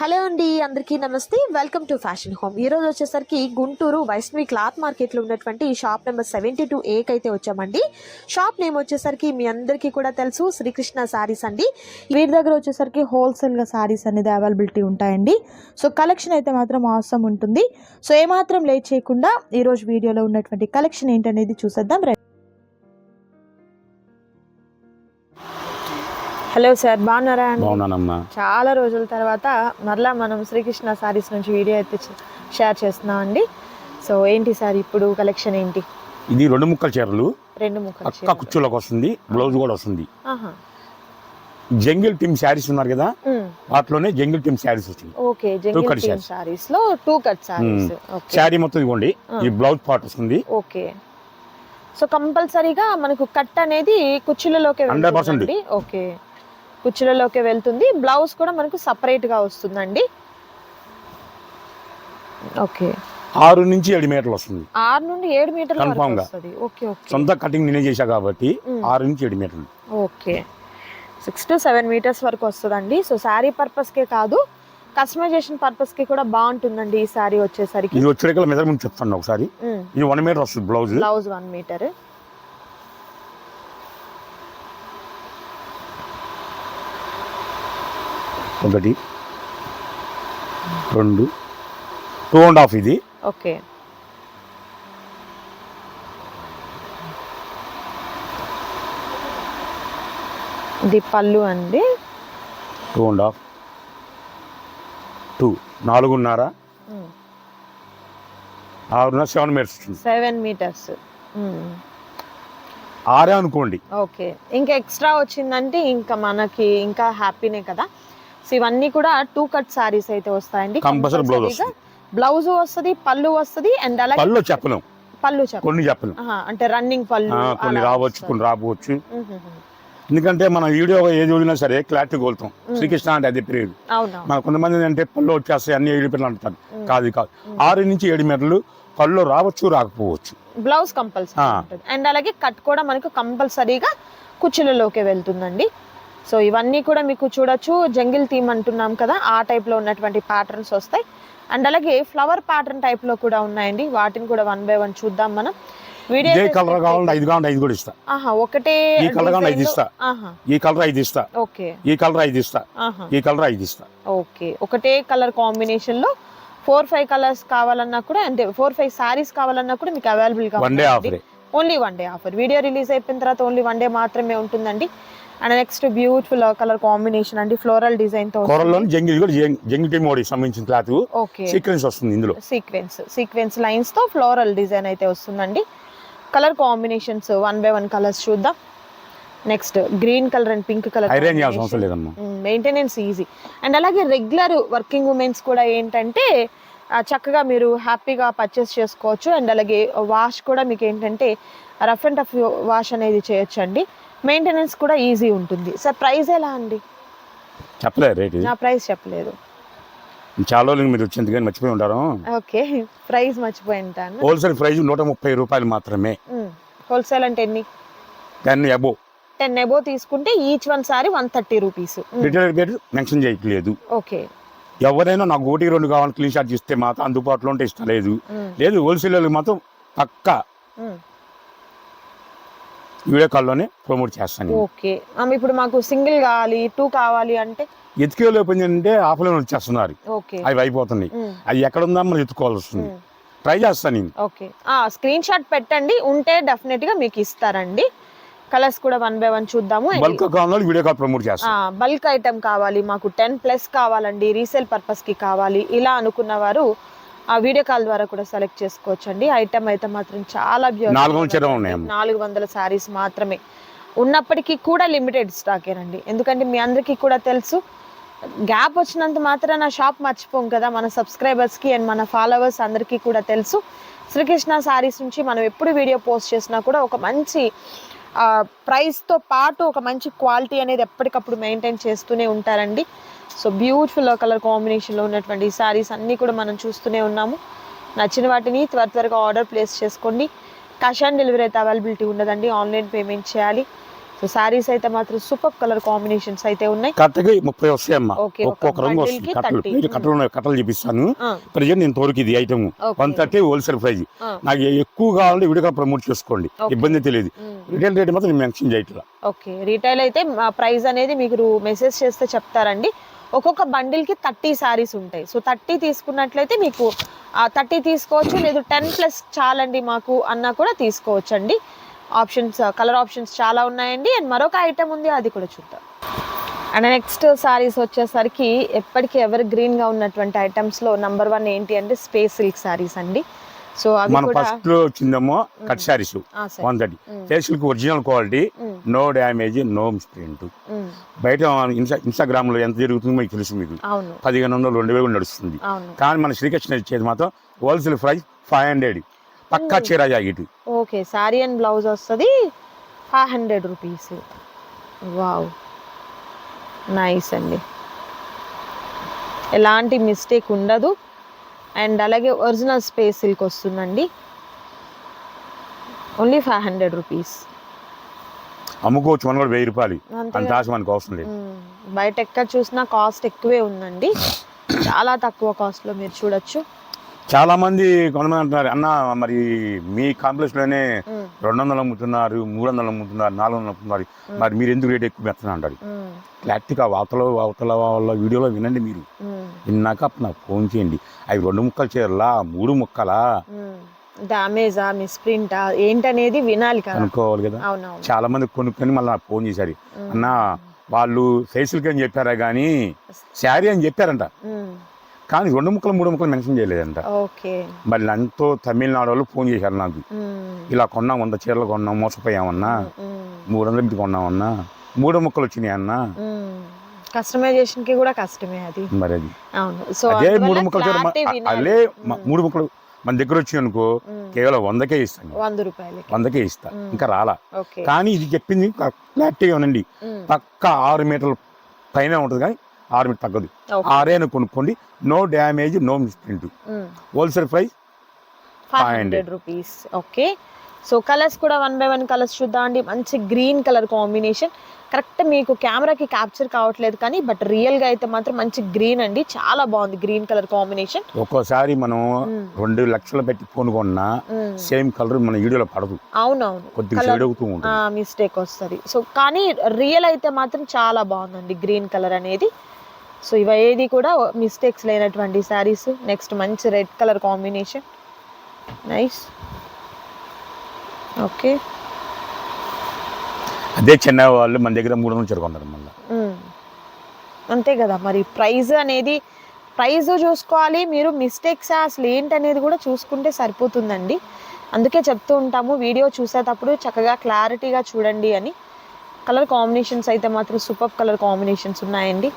Hello అండి అందరికీ నమస్తే. వెల్కమ్ టు ఫ్యాషన్ హోమ్ ఈ రోజు వచ్చేసరికి గుంటూరు వైష్ణవి క్లాత్ మార్కెట్లో ఉన్నటువంటి షాప్ నెంబర్ సెవెంటీ టూ ఏకి అయితే వచ్చామండి. షాప్ నేమ్ వచ్చేసరికి మీ అందరికీ కూడా తెలుసు శ్రీకృష్ణ శారీస్ అండి. వీరి దగ్గర వచ్చేసరికి హోల్సేల్గా శారీస్ అనేది అవైలబిలిటీ ఉంటాయండి. సో కలెక్షన్ అయితే మాత్రం అవసరం ఉంటుంది. సో ఏమాత్రం లేట్ చేయకుండా ఈరోజు వీడియోలో ఉన్నటువంటి కలెక్షన్ ఏంటనేది చూసేద్దాం. హలో సార్ బాగున్నారా బాగున్నానమ్మా. చాలా రోజుల తర్వాత మరలా మనం శ్రీకృష్ణ సారీస్ నుంచి వీడియో అయితే షేర్ చేస్తున్నాం అండి సో ఏంటి సార్ ఇప్పుడు కలెక్షన్ ఏంటి? ఇది రెండు ముక్కల చీరలు. రెండు ముక్కలు పక్క కుర్చీలోకి వస్తుంది బ్లౌజ్ కూడా వస్తుంది. ఆహా. జంగిల్ టీమ్ శారీస్ ఉన్నారు కదా ఉమ్, వాటిలోనే జంగిల్ టీమ్ శారీస్ వచ్చింది. Okay cut jungle theme sarees. సారీస్లో two cut sarees okay. Saree మొత్తం ఇదిగోండి ఈ బ్లౌజ్ పార్ట్ వస్తుంది. ఓకే. సో కంపల్సరీగా మనకు కట్ అనేది కుర్చీలలోకి 100% వెళ్తుందండి ఓకే. కుర్చీలలోకి వెళ్తుంది. బ్లౌజ్ కూడా మనకు సపరేట్గా వస్తుందండి. ఓకే. ఆరు నుంచి ఏడు మీటర్లు వస్తుంది. ఆరు నుండి ఏడు మీటర్ల Confirm గా. వస్తుంది. Okay okay. సొంత కటింగ్ నేనే చేశా కాబట్టి. ఆరు నుంచి ఏడు మీటర్లు. Okay. Six to seven metres వరకు వస్తుందండి. సో శారీ పర్పస్కే కాదు కస్టమైజేషన్ పర్పస్కి కూడా బాగుంటుందండి ఈ శారీ వచ్చేసరికి. ఇది వచ్చేకల మెజర్మెంట్ చెప్తాను ఒకసారి. ఇది వన్ మీటర్ వస్తుంది బ్లౌజ్. Blouse one metre. ఒకటి రెండు టూ అండ్ హాఫ్ ఇది. ఓకే. ఇది పళ్ళు అండి. Two and half. టూ నాలుగున్నర. ఆరున్నర సెవెన్ మీటర్స్ సెవెన్ మీటర్స్. ఆరే అనుకోండి. ఓకే. ఇంకా ఎక్స్ట్రా వచ్చిందంటే ఇంకా మనకి ఇంకా హ్యాపీనే కదా. సో ఇవన్నీ కూడా టూ కట్ సారీస్ అయితే వస్తాయండి. Blouse Compulsoryగా బ్లౌజ్ వస్తుంది పళ్ళు వస్తుంది అండ్ అలాగే పళ్ళు చెప్పలేం. పళ్ళు చెప్ప కొన్ని చెప్పలేం. అంటే రన్నింగ్ పళ్ళు కొన్ని రావచ్చు. కొన్ని రాకపోవచ్చు. మ్మ్. ఎందుకంటే మనం వీడియో ఏది వదిలినా సరే క్లారిటీ కోలుతాం. శ్రీకృష్ణ అంటే అది పీరియడ్ మన కొంతమంది అంటే పళ్ళు వచ్చేస్తాయి అన్ని ఏడు పిల్లలు అంటారు. కాదు కాదు. ఆరు నుంచి ఏడు మీటర్లు పళ్ళు రావచ్చు రాకపోవచ్చు. బ్లౌజ్ కంపల్సరీ అండ్ అలాగే కట్ కూడా మనకు కంపల్సరీగా కుచ్చులలోకి వెళ్తుందండి. సో ఇవన్నీ కూడా మీకు చూడొచ్చు. జంగిల్ థీమ్ అంటున్నాం కదా ఆ type లో ఉన్నటువంటి ప్యాటర్న్స్ వస్తాయి. అండ్ అలాగే ఫ్లవర్ ప్యాటర్న్ టైప్లో కూడా ఉన్నాయండి. వాటిని కూడా వన్ బై వన్ చూద్దాం మనం. వీడియో ఇదే కలర్ కావాలంటే ఐదు కావాలంటే ఐదు కూడా ఇస్తా. ఆహా ఒకటే ఈ colour కావాలంటే ఐదు design లో- ఇస్తా. ఆహా. ఈ కలర్ ఐదు ఇస్తా. ఓకే. ఈ కలర్ ఐదు ఇస్తా. ఆహా. ఈ కలర్ ఐదు ఇస్తా. ఓకే. ఒకటే కలర్ కాంబినేషన్లో ఫోర్ ఫైవ్ కలర్స్ కావాలన్నా కూడా అంటే ఫోర్ ఫైవ్ సారీస్ కావాలన్నా కూడా మీకు అవైలబుల్గా one day ఆఫరే only one day offer video release అయిపోయిన తర్వాత ఓన్లీ వన్ డే మాత్రమే ఉంటుందండి. And next beautiful colour combination అండి ఫ్లోరల్ డిజైన్తో కూరల్లో జంగిల్ కూడా జంగ్- జంగిల్ మోడీ సంబంధించిన క్లాత్ ఓకే సీక్వెన్స్ వస్తుంది ఇందులో. సీక్వెన్స్ సీక్వెన్స్ లైన్స్తో ఫ్లోరల్ డిజైన్ అయితే వస్తుందండి. Colour combinations one by one colours చూద్దాం. Next green colour and pink colour maintenance easy and అలాగే రెగ్యులర్ వర్కింగ్ ఉమెన్స్ కూడా ఏంటంటే చక్కగా మీరు హ్యాపీగా పర్చేస్ చేసుకోవచ్చు. అండ్ అలాగే వాష్ కూడా మీకు ఏంటంటే రఫ్ అండ్ టఫ్ వాష్ అనేది చేయొచ్చు అండి మెయింటెనెన్స్ కూడా ఈజీ ఉంటుంది. సార్ ప్రైస్ ఎలా అండి? చెప్పలే రేట్. నా ప్రైస్ చెప్పలేదు. చాలా రోజులు మీరు వచ్చింది కానీ మర్చిపోయి ఉంటారు ఓకే ప్రైస్ మర్చిపోయి ఉంటాను. హోల్సేల్ ప్రైస్ నూట ముప్పై రూపాయలు మాత్రమే. హోల్సేల్ అంటే ఎన్ని? దాన్ని అబో టెన్ ఎబో తీసుకుంటే each one sorry one thirty rupees retail rate mention చేయట్లేదు. ఓకే. ఎవరైనా నాకు ఒకటి రెండు కావాలని క్లీన్ షాట్ ఇస్తే మాత్రం అందుబాటులో ఉంటే ఇష్టం లేదు. లేదు హోల్సేల్ మాత్రం పక్క. వీడియో కాల్లోనే ప్రమోట్ చేస్తాను. ఓకే. ఇప్పుడు మాకు సింగిల్ కావాలి టూ కావాలి అంటే? ఎత్తుకే లేకపోయిందంటే ఆఫ్లైన్ వచ్చేస్తున్నారు ఓకే. అవి అయిపోతున్నాయి. అవి ఎక్కడ ఉందా మనం ఎత్తుకోవాల్సి వస్తుంది. ట్రై చేస్తాను నేను. ఓకే. స్క్రీన్ షాట్ పెట్టండి. ఉంటే డెఫినెట్గా మీకు ఇస్తారండి. కలర్స్ కూడా వన్ బై వన్ చూద్దాము. బల్క్ కావాలి వీడియో కాల్ ప్రమోట్ చేస్తాను బల్క్ ఐటమ్ కావాలి. మాకు టెన్ ప్లస్ కావాలండి. రీసేల్ పర్పస్కి కావాలి. ఇలా అనుకున్న వారు ఆ వీడియో కాల్ ద్వారా కూడా సెలెక్ట్ చేసుకోవచ్చు అండి ఐటమ్ అయితే మాత్రం చాలా నాలుగు వందల సారీస్ మాత్రమే. ఉన్నప్పటికీ కూడా లిమిటెడ్ స్టాకేనండి ఎందుకంటే మీ అందరికీ కూడా తెలుసు గ్యాప్ వచ్చినంత మాత్రాన షాప్ మర్చిపోం కదా మన subscribers కి అండ్ మన ఫాలోవర్స్ అందరికీ కూడా తెలుసు. శ్రీకృష్ణ సారీస్ నుంచి మనం ఎప్పుడు వీడియో పోస్ట్ చేసినా కూడా ఒక మంచి ప్రైస్తో పాటు ఒక మంచి క్వాలిటీ అనేది ఎప్పటికప్పుడు మెయింటైన్ చేస్తూనే ఉంటారండి. సో బ్యూటిఫుల్ కలర్ కాంబినేషన్లో ఉన్నటువంటి సారీస్ అన్నీ కూడా మనం చూస్తూనే ఉన్నాము. నచ్చిన వాటిని త్వర త్వరగా ఆర్డర్ ప్లేస్ చేసుకోండి. క్యాష్ ఆన్ డెలివరీ అయితే అవైలబిలిటీ ఉండదండి. ఆన్లైన్ పేమెంట్ చేయాలి. సో శారీస్ అయితే మాత్రం సూపర్ కలర్ కాంబినేషన్స్ అయితే ఉన్నాయి. కట్టకి ముప్పై Okay, ఒక ఒక్కొక్క రంగు వస్తుంది కట్టలు. 30. మీరు కట్టలు ఉన్నాయి కట్టలు చూపిస్తాను. ప్రజెంట్ నేను తోరుకి ఇది item. One thirty wholesale price నాకు ఎక్కువ కావాలంటే విడిగా ప్రమోట్ చేసుకోండి. ఇబ్బంది తెలియదు. రిటైల్ రేట్ మాత్రం మెన్షన్ చేయట్లా. ఓకే. రీటైల్ అయితే ప్రైస్ అనేది మీకు మెసేజ్ చేస్తే చెప్తారండి. ఒక్కొక్క బండిల్కి థర్టీ శారీస్ ఉంటాయి. సో థర్టీ తీసుకున్నట్లయితే మీకు థర్టీ తీసుకోవచ్చు. లేదు టెన్ ప్లస్ చాలండి మాకు అన్నా కూడా తీసుకోవచ్చు అండి ఆప్షన్స్ కలర్ ఆప్షన్స్ చాలా ఉన్నాయండి. అండ్ మరొక ఐటమ్ ఉంది అది కూడా చూద్దాం. అండ్ నెక్స్ట్ సారీస్ వచ్చేసరికి ఎప్పటికీ ఎవర్ గ్రీన్గా ఉన్నటువంటి ఐటమ్స్లో నంబర్ వన్ ఏంటి అంటే స్పేస్ సిల్క్ సారీస్ అండి. సో మన ఫస్ట్లో వచ్చిందేమో కట్ శారీస్ ఆ, సరే. One thirty um, facial original quality no damage no print బయట ఇన్స్టా ఇన్స్టాగ్రామ్లో ఎంత జరుగుతుందో మీకు తెలుసు మీకు. పదిహేను వందలు రెండు వేలు నడుస్తుంది. కానీ మన శ్రీకృష్ణ ఇచ్చేది మాత్రం హోల్సేల్ ప్రైస్ ఫైవ్ హండ్రెడ్ పక్కా. చీర జాకెట్. ఓకే శారీ అండ్ బ్లౌజ్ వస్తుంది. Five hundred rupees wow. Nice అండి. ఎలాంటి మిస్టేక్ ఉండదు. అండ్ అలాగే ఒరిజినల్ స్పేస్ సిల్క్ వస్తుందండి. ఓన్లీ ఫైవ్ హండ్రెడ్ రూపీస్ అమ్ముకోవచ్చు మనం కూడా వెయ్యి రూపాయలు. అంతే. ఆశ మనకు అవసరం లేదు. మ్మ్. బయట ఎక్కడ చూసినా కాస్ట్ ఎక్కువే ఉందండి. చాలా తక్కువ కాస్ట్లో మీరు చూడొచ్చు. చాలా మంది కొంతమంది అంటున్నారు అన్న మరి మీ కాంప్లెక్స్లోనే. రెండు వందలు అమ్ముతున్నారు మూడు వందలు అమ్ముతున్నారు నాలుగు వందలు అమ్ముతున్నారు మరి మీరు ఎందుకు రేట్ ఎక్కువ పెడుతున్నారు? అంటారు. క్లారిటీగా అవతల అవతల వాళ్ళ వీడియోలో వినండి మీరు. విన్నాక నాకు ఫోన్ చేయండి. అవి రెండు ముక్కలు చీరలా మూడు ముక్కలా? డ్యామేజా మిస్ప్రింటా ఏంటనేది వినాలి కదా. అనుకోవాలి కదా. చాలా మంది కొనుక్కొని మళ్ళీ నాకు ఫోన్ చేశారు. అన్న వాళ్ళు ఫేసులకి అని చెప్పారా కానీ శారీ అని చెప్పారంట. కానీ రెండు ముక్కలు మూడు ముక్కలు మెన్షన్ చేయలేదంట మళ్ళీ ఎంతో తమిళనాడు వాళ్ళు ఫోన్ చేశారు నాకు. ఇలా కొన్నాం వంద చీరలు కొన్నాం మోసపోయామన్నా. మూడు వందలు పెట్టి కొన్నామన్నా మూడు ముక్కలు వచ్చినాయి అన్న. కస్టమైజేషన్కి కూడా కష్టమే అది మరి అది అవును సో అదే మూడు ముక్కలు. అదే. మూడు ముక్కలు మన దగ్గర వచ్చి అనుకో. కేవలం వందకే ఇస్తాను వంద రూపాయలకి వందకే ఇస్తా. ఇంకా రాలా కానీ ఇది చెప్పింది క్లారిటీగా ఉండండి. పక్క ఆరు మీటర్ల పైన ఉంటుంది కానీ ఆరు మీటర్ తగ్గదు. ఓకే. ఆరేను కొనుక్కోండి. No damage no misprint. Wholesale price five 500 hundred rupees. Okay. So colours కూడా వన్ బై వన్ కలర్స్ చూద్దాం అండి. మంచి గ్రీన్ కలర్ కాంబినేషన్. కరెక్ట్ మీకు కెమెరాకి క్యాప్చర్ కావట్లేదు కానీ బట్ రియల్గా అయితే మాత్రం మంచి గ్రీన్ అండి. చాలా బాగుంది గ్రీన్ కలర్ కాంబినేషన్. ఒక్కోసారి మనం. రెండు లక్షలు పెట్టి కొనుక్కున్నా సేమ్ కలర్ మన వీడియోలో పడదు. అవునవును. కొద్దిగా మిస్టేక్ వస్తుంది. సో కానీ రియల్ అయితే మాత్రం చాలా బాగుందండి గ్రీన్ కలర్ అనేది. సో ఇవి ఏది కూడా మిస్టేక్స్ లేనటువంటి శారీస్ నెక్స్ట్ మంచి red colour combination nice okay అదే చెన్నై వాళ్ళు మన దగ్గర మూడు వందలు చెరుకున్నారు మళ్ళీ. మ్మ్. అంతే కదా మరి ప్రైజ్ అనేది ప్రైజ్ చూసుకోవాలి మీరు మిస్టేక్స్ అసలు ఏంటనేది కూడా చూసుకుంటే సరిపోతుందండి. అందుకే చెప్తూ ఉంటాము వీడియో చూసేటప్పుడు చక్కగా క్లారిటీగా చూడండి అని. కలర్ కాంబినేషన్స్ అయితే మాత్రం సూపర్ కలర్ కాంబినేషన్స్ ఉన్నాయండి.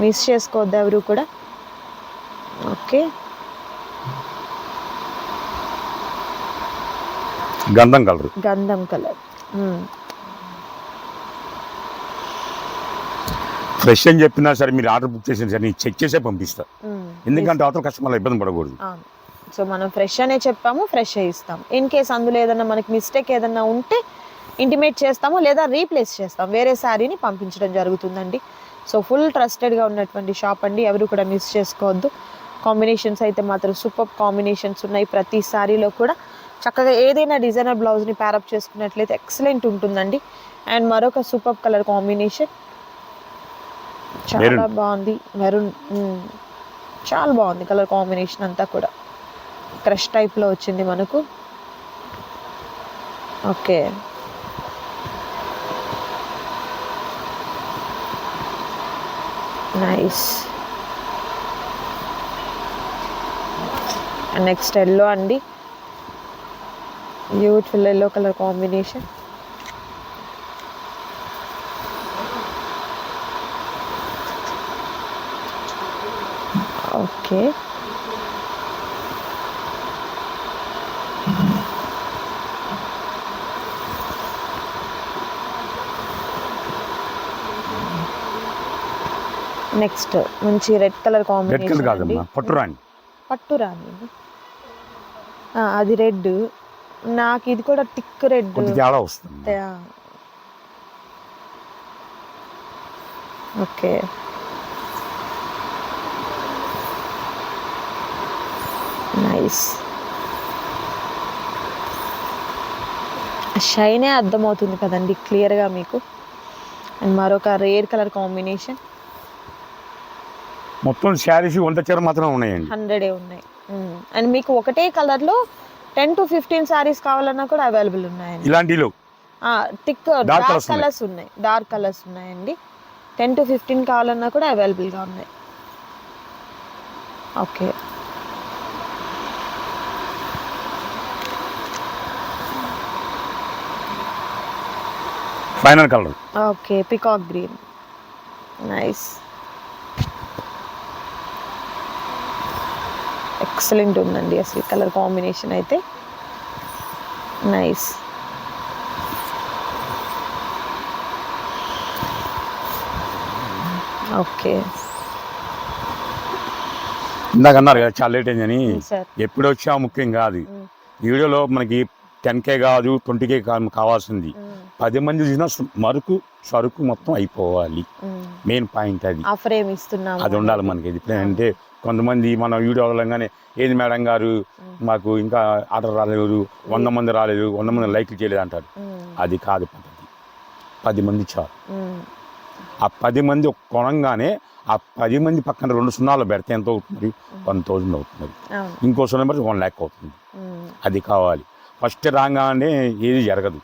మిస్ చేసుకోవద్దు ఎవరు కూడా. ఓకే. గంధం కలర్. గంధం కలర్. ఫ్రెష్ అని చెప్పినా సరే మీరు ఆర్డర్ బుక్ చేసిన సరే నేను చెక్ చేసే పంపిస్తా. ఎందుకంటే అవతల కస్టమర్లు ఇబ్బంది పడకూడదు. సో మనం ఫ్రెష్ అనే చెప్పాము ఫ్రెష్ ఇస్తాం ఇన్ కేస్ అందులో ఏదన్నా మనకి మిస్టేక్ ఏదన్నా ఉంటే ఇంటిమేట్ చేస్తాము లేదా రీప్లేస్ చేస్తాం వేరే శారీని పంపించడం జరుగుతుందండి. సో ఫుల్ ట్రస్టెడ్గా ఉన్నటువంటి షాప్ అండి. ఎవరు కూడా మిస్ చేసుకోవద్దు. కాంబినేషన్స్ అయితే మాత్రం సూపర్ కాంబినేషన్స్ ఉన్నాయి. ప్రతి శారీలో కూడా చక్కగా ఏదైనా డిజైనర్ బ్లౌజ్ని ప్యారప్ చేసుకున్నట్లయితే ఎక్సలెంట్ ఉంటుందండి. అండ్ మరొక సూపర్ కలర్ కాంబినేషన్ చాలా. బాగుంది. మెరూన్ చాలా బాగుంది కలర్ కాంబినేషన్ అంతా కూడా. క్రష్ టైప్లో వచ్చింది మనకు. ఓకే నైస్ నెక్స్ట్ ఎల్లో అండి. Beautiful yellow colour combination okay next మంచి red colour red colour combination కాదమ్మా పట్టు రాణి పట్టు అది రెడ్. నాకు ఇది కూడా టిక్ రెడ్. తేడా వస్తుంది. ఓకే. నైస్. షైనే అర్థమవుతుంది కదండి క్లియర్గా మీకు. అండ్ మరొక రేర్ కలర్ కాంబినేషన్. మొత్తం శారీస్ వంద చీర మాత్రం ఉన్నాయండి. హండ్రెడే ఉన్నాయి. అండ్ మీకు ఒకటే కలర్లో టెన్ టు ఫిఫ్టీన్ సారీస్ కావాలన్నా కూడా అవైలబుల్ ఉన్నాయండి. ఇలాంటిలో? Dark dark. కలర్స్ ఉన్నాయి. డార్క్ కలర్స్ ఉన్నాయండి. టెన్ టు ఫిఫ్టీన్ కావాలన్నా కూడా అవైలబుల్గా ఉన్నాయి. Okay. Final colour okay peacock green. Nice. Excellent ఉందండి అసలు కలర్ కాంబినేషన్ అయితే. నైస్ ఓకే ఇందాక అన్నారు కదా చాలా లేట్ అయిందని. సార్ ఎప్పుడు వచ్చా ముఖ్యం కాదు. ఈ వీడియోలో మనకి టెన్ కే కాదు ట్వంటీ కే కావాల్సింది. పది మంది చూసినా మరుకు సరుకు మొత్తం అయిపోవాలి. మెయిన్ పాయింట్ అది. ఆఫర్ ఏమి ఇస్తున్నాము? అది ఉండాలి మనకి. ఇది అంటే కొంతమంది మన వీడియో వదలంగానే ఏది మేడం గారు? మాకు ఇంకా ఆర్డర్ రాలేదు వంద మంది రాలేదు వంద మంది లైక్లు చేయలేదు అంటారు. అది కాదు పద్ధతి. పది మంది చాలు. ఆ పది మంది కొనంగానే ఆ పది మంది పక్కన రెండు సున్నాలు పెడితే ఎంత అవుతుంది? వన్ థౌజండ్ అవుతుంది. ఇంకో సున్నా పెడితే వన్ ల్యాక్ అవుతుంది. అది కావాలి. ఫస్ట్ రాగానే ఏది జరగదు.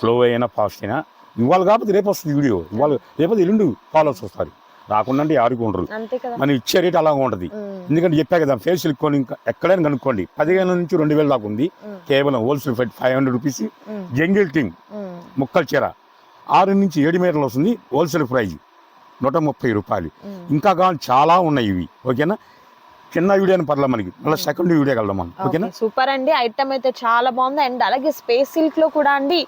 స్లో అయినా ఫాస్ట్ అయినా. ఇవాళ కాకపోతే రేపు వస్తుంది వీడియో. ఇవాళ రేపు ఎల్లుండి ఫాలోవర్స్ వస్తారు. రాకుండా అంటే ఆడుకు ఉండరు. అంతే కదా. మనం ఇచ్చే రేట్ అలాగ ఉంటుంది. ఎందుకంటే చెప్పా కదా ఫేషియల్ కొని ఇంకా ఎక్కడైనా కనుక్కోండి. పదిహేను నుంచి రెండు వేల దాకా ఉంది. కేవలం హోల్సేల్ ఫైట్ ఫైవ్ హండ్రెడ్ రూపీస్. జంగిల్ మ్మ్. ముక్కల చీర. ఆరు నుంచి ఏడు మీటర్లు వస్తుంది హోల్సేల్ ప్రైజ్. నూట ముప్పై రూపాయలు. ఇంకా కావాలి చాలా ఉన్నాయి ఇవి. ఓకేనా? చిన్న వీడియో అని పర్లేదు మనకి. మళ్ళీ సెకండ్ వీడియోకి వెళ్దాం మనం. ఓకేనా? ఓకే, సూపర్ అండి. ఐటమ్ అయితే చాలా బాగుంది. అండ్ అలాగే స్పేస్ సిల్క్లో కూడా అండి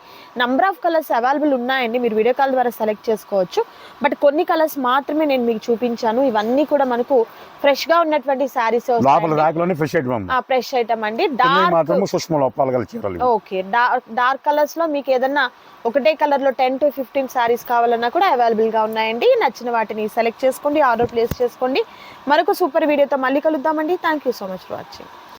నంబర్ ఆఫ్ కలర్స్ అవైలబుల్ ఉన్నాయండి. మీరు వీడియో కాల్ ద్వారా సెలెక్ట్ చేసుకోవచ్చు. బట్ కొన్ని కలర్స్ మాత్రమే నేను మీకు చూపించాను. ఇవన్నీ కూడా మనకు ఫ్రెష్గా ఉన్నటువంటి శారీస్ లోపల ర్యాక్లోనే ఫ్రెష్ ఐటమ్ ఫ్రెష్ ఐటమ్ అండి. డార్క్ మాత్రం లోపాలు గల చీరలు. ఓకే డార్క్ డార్క్ కలర్స్లో మీకు ఏదన్నా ఒకటే కలర్లో టెన్ టు ఫిఫ్టీన్ సారీస్ కావాలన్నా కూడా అవైలబుల్గా ఉన్నాయండి. నచ్చిన వాటిని సెలెక్ట్ చేసుకోండి ఆర్డర్ ప్లేస్ చేసుకోండి. మరొక సూపర్ వీడియోతో మళ్ళీ కలుద్దామండి. Thank you so much for watching